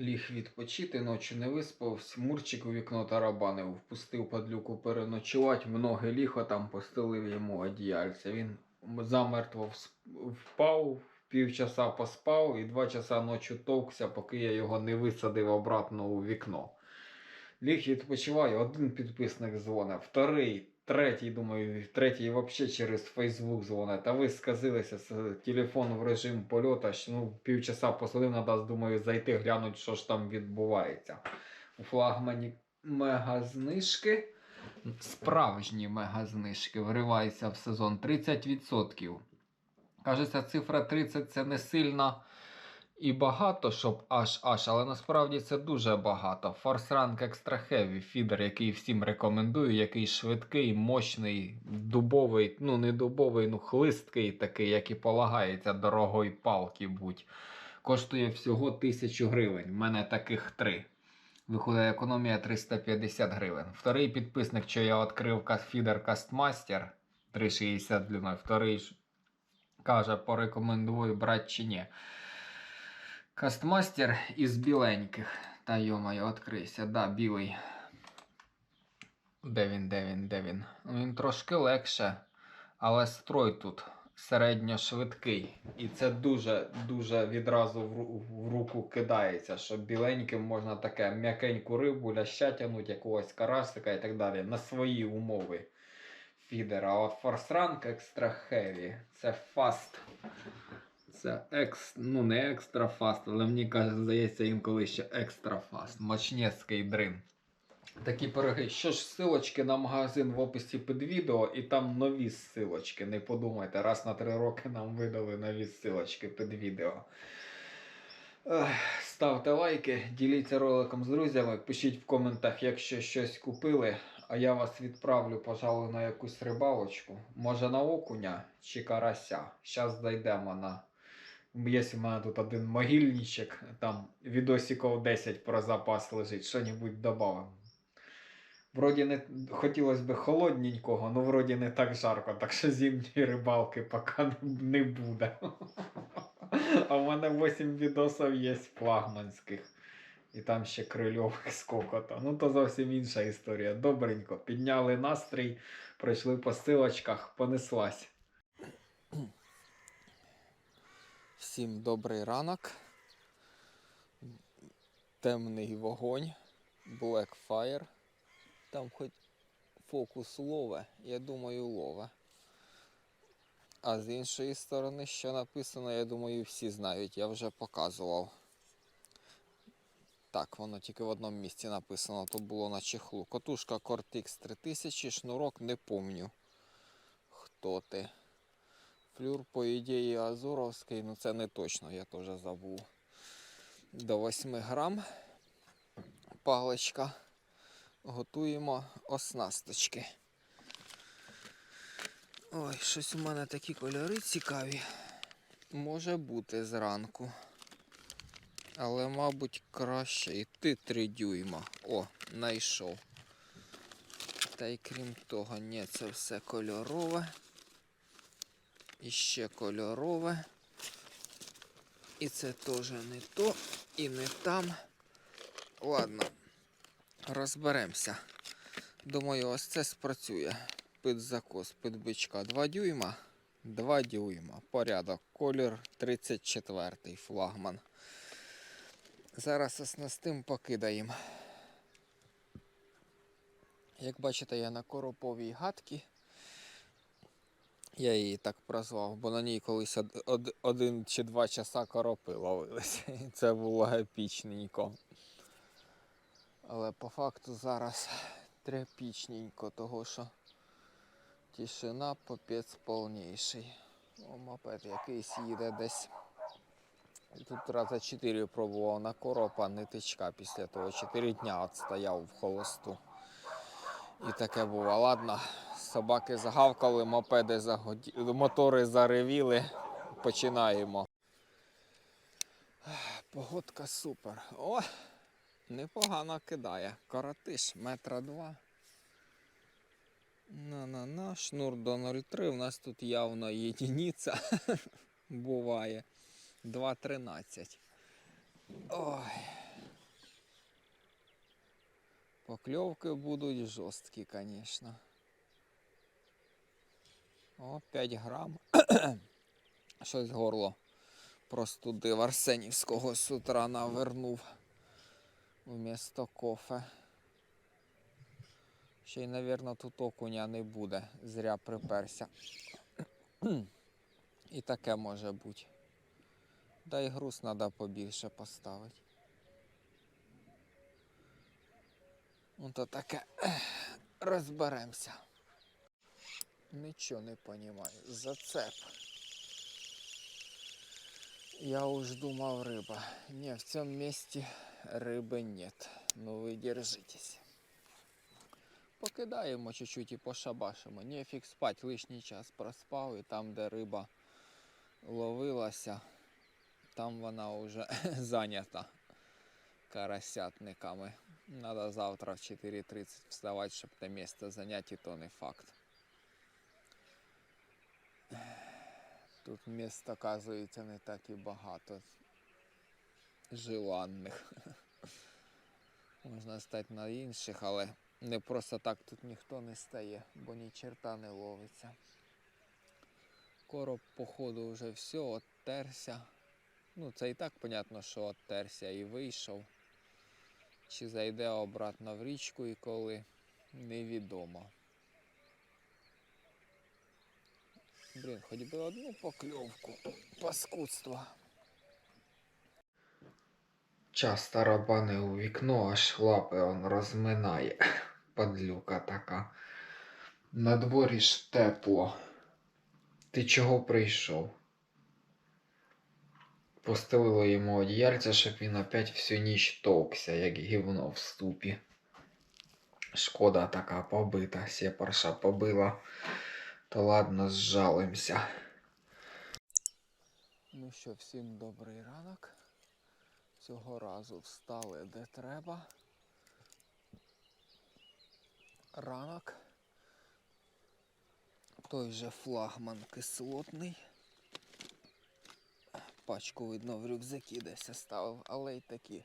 Ліг відпочити, ночі не виспався, мурчик у вікно тарабанив, впустив падлюку переночувати, в ноги ліхо там постелив йому одіяльце. Він замертво впав, півчаса поспав і два часа ночі товкся, поки я його не висадив обратно у вікно. Ліг відпочиває, один підписник дзвонить, вторий, третій, думаю, третій взагалі через Фейсбук дзвонить. А ви сказилися з телефону в режим польоту, що ну, півчаса посадив, треба, думаю, зайти глянути, що ж там відбувається. У флагмані мегазнижки, справжні мегазнижки, вриваються в сезон 30%. Кажеться, цифра 30 це не сильно і багато, щоб аж аж, але насправді це дуже багато. Force Rank Extra Heavy фідер, який всім рекомендую, який швидкий, мощний, дубовий, ну не дубовий, ну хлисткий такий, як і полагається дорогої палки будь. Коштує всього 1000 гривень. У мене таких три. Виходить економія 350 гривень. Вторий підписник, що я відкрив фідер Castmaster 360 длиною. Вторий каже, порекомендую брати чи ні. Кастмастер із біленьких. Та йомаю, відкрийся, да, білий. Де він, де він, де він? Ну, Він трошки легше, але строй тут середньошвидкий. І це дуже дуже відразу в, ру- в руку кидається, що біленьким можна таке м'якеньку рибу, ляща тягнуть, якогось карасика і так далі. На свої умови фідера. А от Rank Extra Heavy це фаст. Це екс, ну не екстра фаст, але мені каже, здається, інколи ще екстра фаст. Мочнецький дрин. Такі пироги. Що ж, силочки на магазин в описі під відео, і там нові силочки. Не подумайте, раз на три роки нам видали нові силочки під відео. Ставте лайки, діліться роликом з друзями, пишіть в коментах, якщо щось купили, а я вас відправлю, пожалуй, на якусь рибалочку. Може на окуня чи карася. Зараз дійдемо на. Є у мене тут один могильничок, там відосиків 10 про запас лежить, що-небудь додамо. Вроді не хотілося б холодненького, ну вроді не так жарко, так що зимньої рибалки поки не буде. А в мене 8 відосів є флагманських. І там ще крильових скокота. Ну то зовсім інша історія. Добренько. Підняли настрій, пройшли по силочках, понеслась. Всім добрий ранок. Темний вогонь, Blackfire. Там хоч фокус лове, я думаю, лове. А з іншої сторони, що написано, я думаю, всі знають, я вже показував. Так, воно тільки в одному місці написано, то було на чехлу. Котушка Cortix 3000, шнурок не помню. Хто ти? Флюр, по ідеї, Азоровський, ну це не точно, я теж забув. До 8 грам паличка. Готуємо оснасточки. Ой, щось у мене такі кольори цікаві. Може бути зранку. Але, мабуть, краще йти 3 дюйма. О, знайшов. Та й крім того, ні, це все кольорове. І ще кольорове. І це теж не то і не там. Ладно, розберемося. Думаю, ось це спрацює. Під закос, під бичка. 2 дюйма. 2 дюйма. Порядок. Колір 34 флагман. Зараз оснастим покидаємо. Як бачите, я на короповій гадці. Я її так прозвав, бо на ній колись од- од- один чи два часа коропи ловилися. І це було епічненько. Але по факту зараз тряпічненько, того що тишина попець повніший. О, мопед якийсь їде десь. Тут раза 4 пробував на коропа, не тичка після того. 4 дня от стояв в холосту. І таке було. Ладно, собаки загавкали, мопеди загоді... мотори заревіли. Починаємо. Погодка супер. О, непогано кидає. Коротиш, метра два. На-на-на, шнур до 0,3. У нас тут явно єдиниця буває. 2.13. Ой. Покльовки будуть жорсткі, звісно. О, 5 грам. Щось горло простудив Арсенівського з утра навернув вмісто кофе. Ще й, навірно, тут окуня не буде. Зря приперся. І таке може бути. Да і груз треба побільше поставити. Ну то таке розберемося. Нічого не розумію. Зацеп. Я уж думав риба. Не, в цьому місці риби нет. Ну ви держитесь. Покидаємо чуть-чуть і пошабашимо. Нефіг спать, лишній час проспав і там, де риба ловилася, там вона вже зайнята карасятниками. Надо завтра в 4.30 вставати, щоб те місце зайняти, і то не факт. Тут міст, оказується, не так і багато желанних. Можна стати на інших, але не просто так тут ніхто не стає, бо ні черта не ловиться. Короб, походу, вже все, оттерся. Ну, це і так понятно, що оттерся і вийшов. Чи зайде обратно в річку і коли, невідомо. Блін, хоч би одну покльовку. Паскудство. Часто рабани у вікно, аж лапи он розминає. Падлюка така. На дворі ж тепло. Ти чого прийшов? Постелило йому одіяльця, щоб він опять всю ніч товкся, як гівно в ступі. Шкода така побита, сєпарша побила. То ладно, зжалимся. Ну що, всім добрий ранок. Цього разу встали де треба. Ранок. Той же флагман кислотний. Пачку, видно, в рюкзакі десь оставив, але й такі,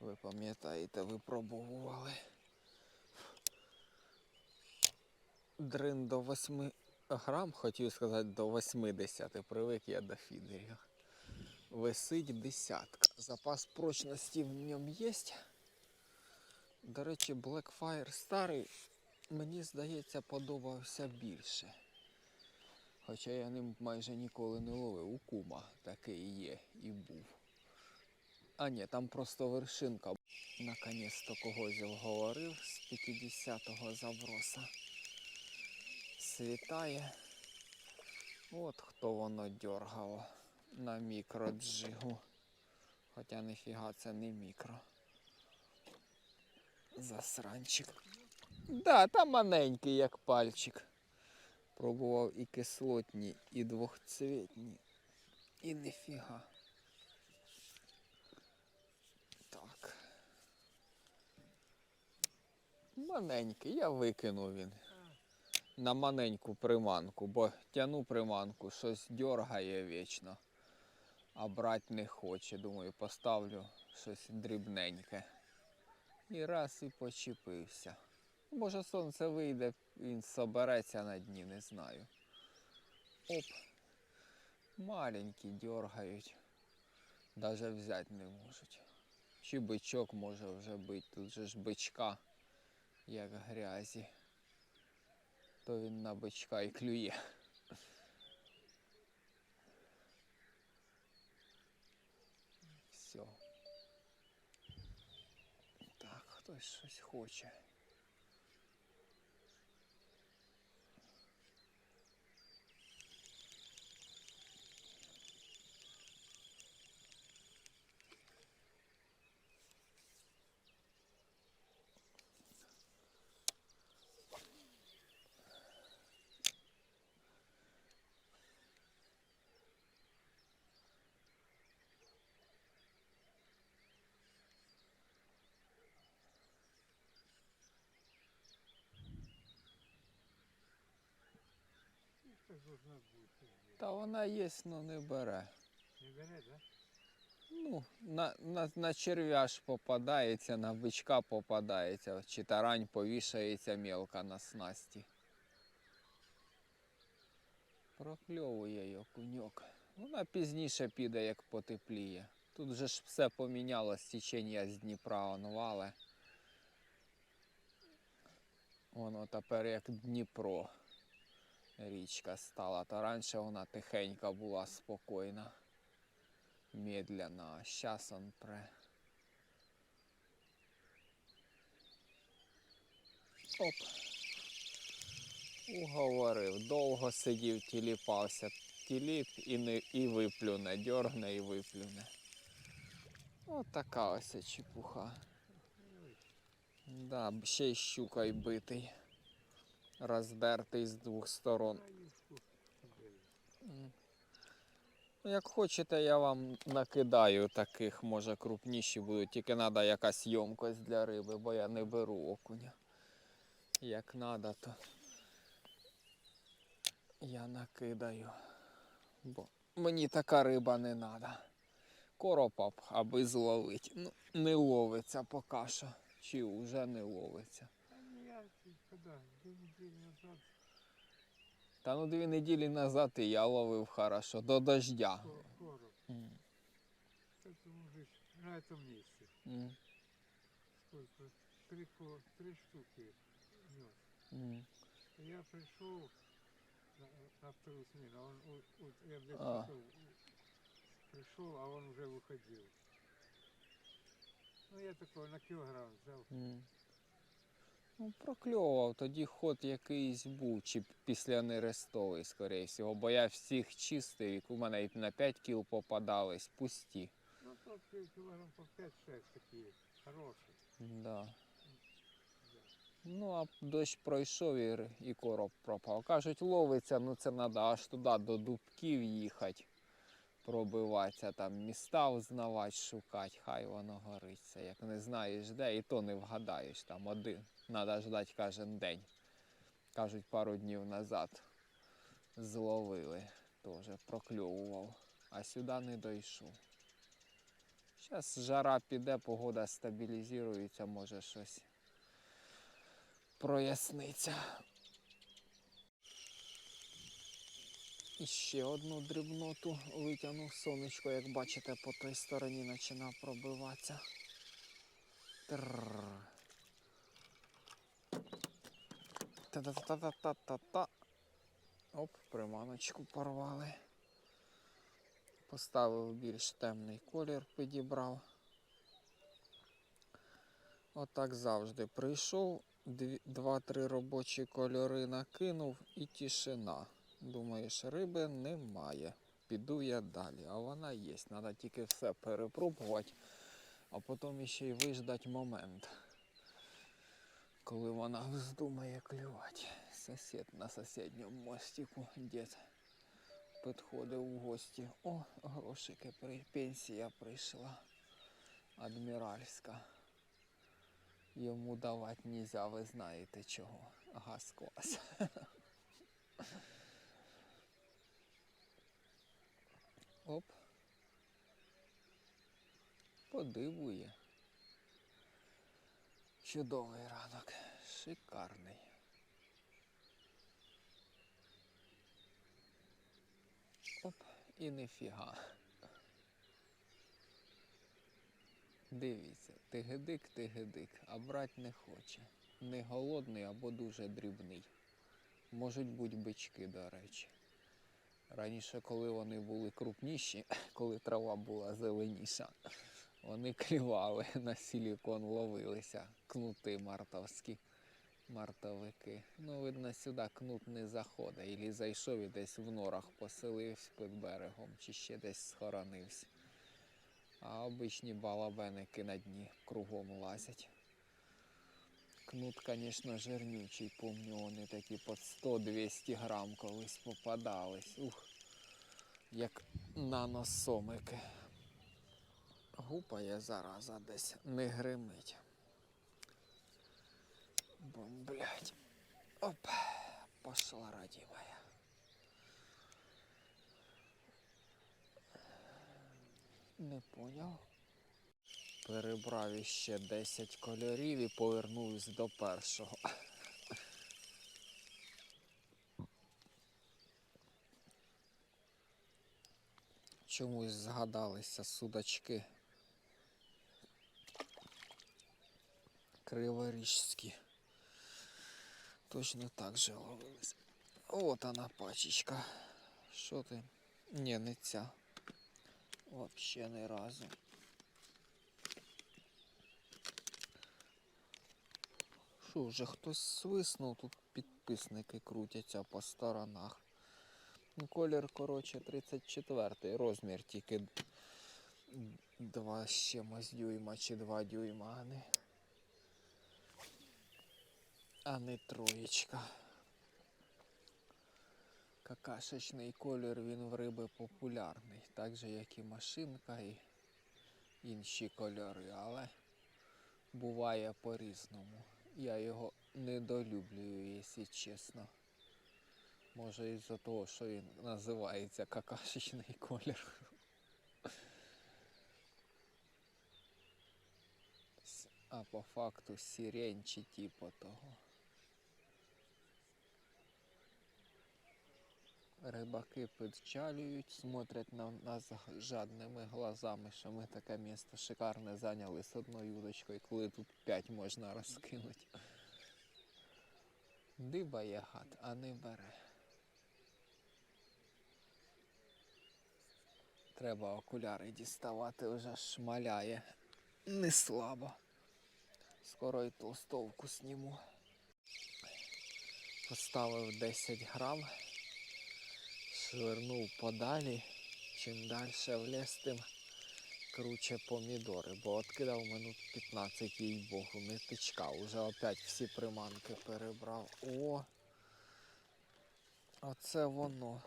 ви пам'ятаєте, випробовували. Дрин до 8 грам, хотів сказати до 80, привик я до фідерів. Висить десятка. Запас прочності в ньому є. До речі, Blackfire старий, мені здається, подобався більше. Хоча я ним майже ніколи не ловив. У кума такий є і був. А ні, там просто вершинка. Наконець-то когось вговорив з 50-го заброса. Світає. От хто воно дьоргало на мікроджигу. Хоча ніфіга це не мікро. Засранчик. Да, там маленький, як пальчик. Пробував і кислотні, і двохцвітні. І ніфіга. Так. Маленький, я викинув він. На маленьку приманку, бо тяну приманку, щось дьоргає вічно, а брати не хоче. Думаю, поставлю щось дрібненьке. І раз і почепився. Може сонце вийде, він собереться на дні, не знаю. Оп. Маленькі дергають. Даже взяти не можуть. Чи бичок може вже бити. Тут же ж бичка, як грязі. То він на бичка і клює. Все. Так, хтось щось хоче. Та вона є, но не бере. Не бере, да? Ну, на, на, на черв'я ж попадається, на бичка попадається, чи тарань повішається мелка на снасті. Прокльовує окуньок. Вона пізніше піде, як потепліє. Тут же ж все помінялось, течення з Дніпра онвале. Воно тепер як Дніпро. Річка стала. То раніше вона тихенька була, спокійна медленно, а сейчас он пре. Оп. Уговорив. Довго сидів, тіліпався. Тіліп і, не, і виплюне, дьоргне і виплюне. От така ось чепуха. Да, ще й щука й битий. Роздертий з двох сторон. Ну, Як хочете, я вам накидаю таких, може крупніші будуть, тільки треба якась ємкость для риби, бо я не беру окуня. Як треба, то я накидаю. Бо мені така риба не треба. Коропа б, аби зловить. Ну, не ловиться поки що. Чи вже не ловиться Та ні, я когда, две недели назад Та ну дві неділі назад і я ловив хорошо, до дождя. ко- короб, М, это мужик на этом месте. м, Сколько? Три, ко- три штуки нес. м. Я пришел на, на вторую смену, а он, у- у- я в 10 А. часов пришел, а он уже выходил. Ну, я такой на килограмм взял. М. Ну, прокльовував, тоді ход якийсь був, чи після нерестовий, скоріше всього, бо я всіх чистив, у мене і на 5 кіл попадались, пусті. Ну, тот ки- килограмм по 5-6 такие, хорошие. Да. Ну, а дощ пройшов і, і короб пропав. Кажуть, ловиться, ну це треба аж туди до дубків їхати, пробиватися, там міста взнавати, шукати, хай воно гориться. Як не знаєш де, і то не вгадаєш. Там один. Треба ждати кожен день. Кажуть, пару днів назад зловили, теж прокльовував, а сюди не дійшов. Зараз жара піде, погода стабілізується, може щось проясниться. І ще одну дрібноту витягнув сонечко, як бачите, по той стороні починав пробиватися. Трррр. Та-та-та-та-та-та-та. Оп, приманочку порвали. Поставив більш темний колір, підібрав. Отак завжди прийшов, дві- два-три робочі кольори накинув і тишина. Думаєш, риби немає. Піду я далі, а вона є. Треба тільки все перепробувати, а потім ще й виждати момент, коли вона вздумає клювати. Сусід на сусідньому мостику, дід, підходив в гості. О, грошики, при- пенсія прийшла. Адміральська. Йому давати нельзя, ви знаєте чого. Газ клас. Оп. Подивує. Чудовий ранок. Шикарний. Оп, і нефіга. Дивіться, тигедик, тигедик, а брать не хоче. Не голодний або дуже дрібний. Можуть бути бички, до речі. Раніше, коли вони були крупніші, коли трава була зеленіша, вони клювали на силікон ловилися, кнути мартовські, мартовики. Ну, видно, сюди кнут не заходить. Ілі зайшов і десь в норах поселився під берегом, чи ще десь схоронився. А обичні балабеники на дні кругом лазять. Кнут, звісно, жирнючий, помню, вони такі по 100-200 грам колись попадались. Ух, як наносомики. Гупає зараза десь, не гримить. Бо, блядь. Оп, пошла родимая. Не поняв. Перебрав іще 10 кольорів і повернувся до першого. Чомусь згадалися судачки. Криворіжські. Точно так же ловились. От вона пачечка. Що ти? Ні, не ця. Вообще не разу. Що, вже хтось свиснув, тут підписники крутяться по сторонах. Колір, коротше, 34 розмір, тільки 2 з чимось дюйма чи 2 дюйма, а не, а не троєчка. Какашечний колір він в риби популярний, так же як і машинка і інші кольори, але буває по-різному. Я його недолюблюю, якщо чесно. Може із-за того, що він називається какашечний колір. А по факту сирень чи типу того. Рибаки підчалюють, смотрять на нас жадними глазами, що ми таке місто шикарне зайняли з одною удочкою, коли тут п'ять можна розкинути. Дибає гад, а не бере. Треба окуляри діставати, вже шмаляє. Не слабо. Скоро й толстовку сніму. Поставив 10 грам швирнув подалі, чим далі в ліс, тим круче помідори, бо откидав минут 15 їй богу, не тичка. Уже опять всі приманки перебрав. О! Оце воно.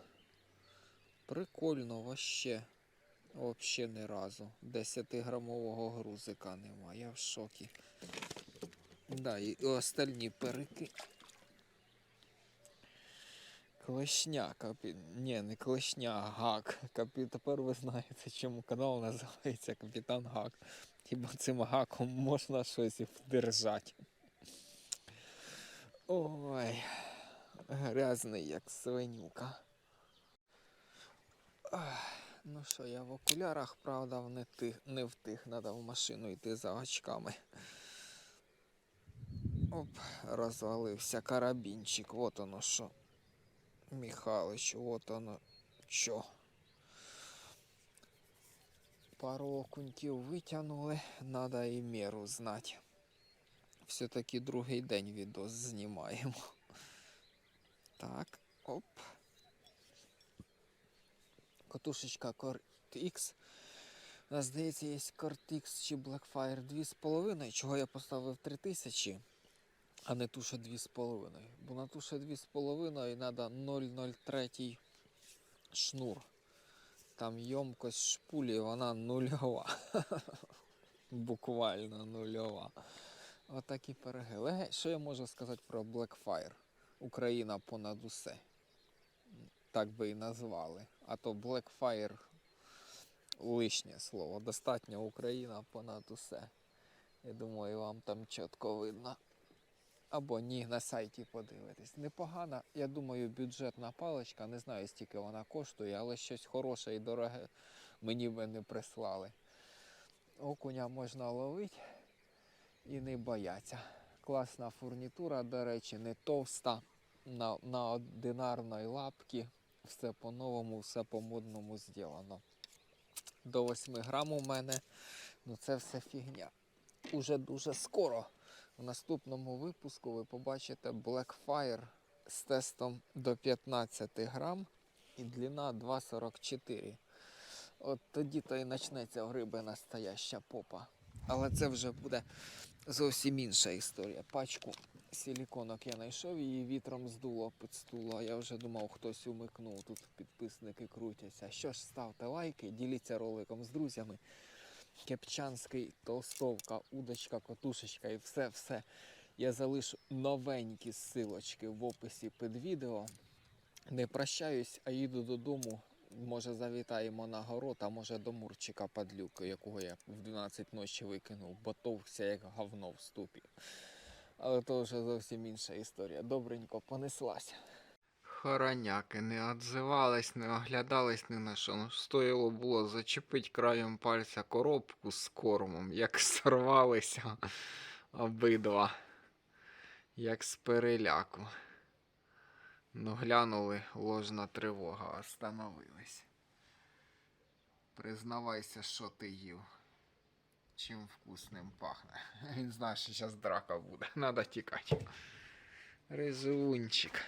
Прикольно вообще. Вообще ні разу. 10-грамового грузика нема. Я в шокі. Да, і остальні перики. Клешня, капі... Ні, не клешня, гак. Капі... Тепер ви знаєте, чому канал називається Капітан Гак. Хіба цим гаком можна щось вдержати. Ой, грязний, як свинюка. Ну що, я в окулярах, правда, не, тих, не в тих, треба в машину йти за очками. Оп, розвалився карабінчик, от оно що. Михалыч, вот оно чо. Пару окуньків витягнули, надо і меру знати. Все-таки другий день відос знімаємо. Так, оп. Катушечка Cortex. У нас, здається, є Cortex чи Blackfire 2,5, чого я поставив 3000 а не ту, що 2,5. Бо на ту, що 2,5 треба 0,03 шнур. Там ємкость шпулі, вона нульова. Буквально нульова. Отакі переги. Що я можу сказати про Blackfire? Україна понад усе. Так би і назвали. А то Blackfire лишнє слово. Достатньо Україна понад усе. Я думаю, вам там чітко видно. Або ні, на сайті подивитись. Непогана, я думаю, бюджетна паличка. Не знаю, стільки вона коштує, але щось хороше і дороге мені би не прислали. Окуня можна ловити і не бояться. Класна фурнітура, до речі, не товста, на, на одинарної лапки. Все по-новому, все по-модному зроблено. До 8 грам у мене, ну це все фігня. Уже дуже скоро. В наступному випуску ви побачите Blackfire з тестом до 15 грам і длина 2,44. От тоді то і почнеться в настояща попа. Але це вже буде зовсім інша історія. Пачку силіконок я знайшов, її вітром здуло під стуло. Я вже думав, хтось умикнув. Тут підписники крутяться. Що ж, ставте лайки, діліться роликом з друзями. Кепчанський, толстовка, удочка, котушечка і все-все. Я залишу новенькі ссылочки в описі під відео. Не прощаюсь, а їду додому. Може завітаємо на город, а може до Мурчика падлюки, якого я в 12 ночі викинув, бо товкся як говно в ступі. Але то вже зовсім інша історія. Добренько понеслася. Хороняки не відзивались, не оглядались ні на що. Ну, стоїло було зачепити краєм пальця коробку з кормом, як сорвалися обидва, як з переляку. Ну, глянули, ложна тривога, остановились. Признавайся, що ти їв. Чим вкусним пахне. Він знає, що зараз драка буде. Надо тікати. Резунчик.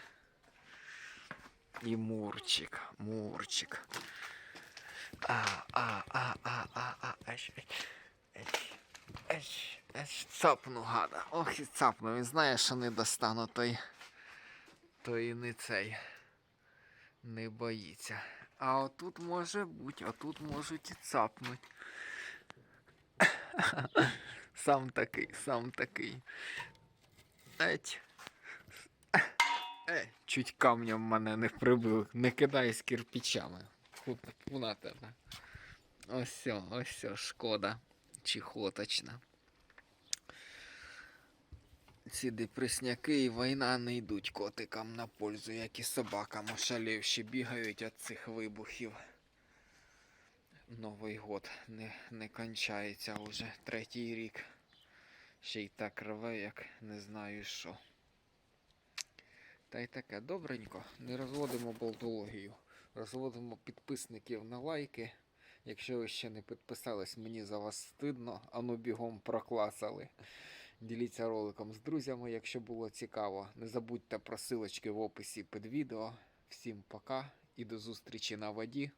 І Мурчик, Мурчик. А, а, а, а, а, а, еш, еш, еш, еш, цапну гада. Ох і цапну. Він знає, що не достану, той, то і не цей. Не боїться. А отут може бути, а тут можуть і цапнуть. Сам такий, сам такий. Еть. Е, чуть камнем мене не прибив. Не кидай з кирпичами. Фу тебе. Ось ось шкода. Чехоточна. Ці депресняки і війна не йдуть котикам на пользу, як і собакам ошалівші бігають від цих вибухів. Новий год не, не кончається уже третій рік. Ще й так рве, як не знаю що. Та й таке добренько, не розводимо болтологію. Розводимо підписників на лайки. Якщо ви ще не підписались, мені за вас стидно, ану бігом прокласали. Діліться роликом з друзями, якщо було цікаво. Не забудьте про силочки в описі під відео. Всім пока і до зустрічі на воді.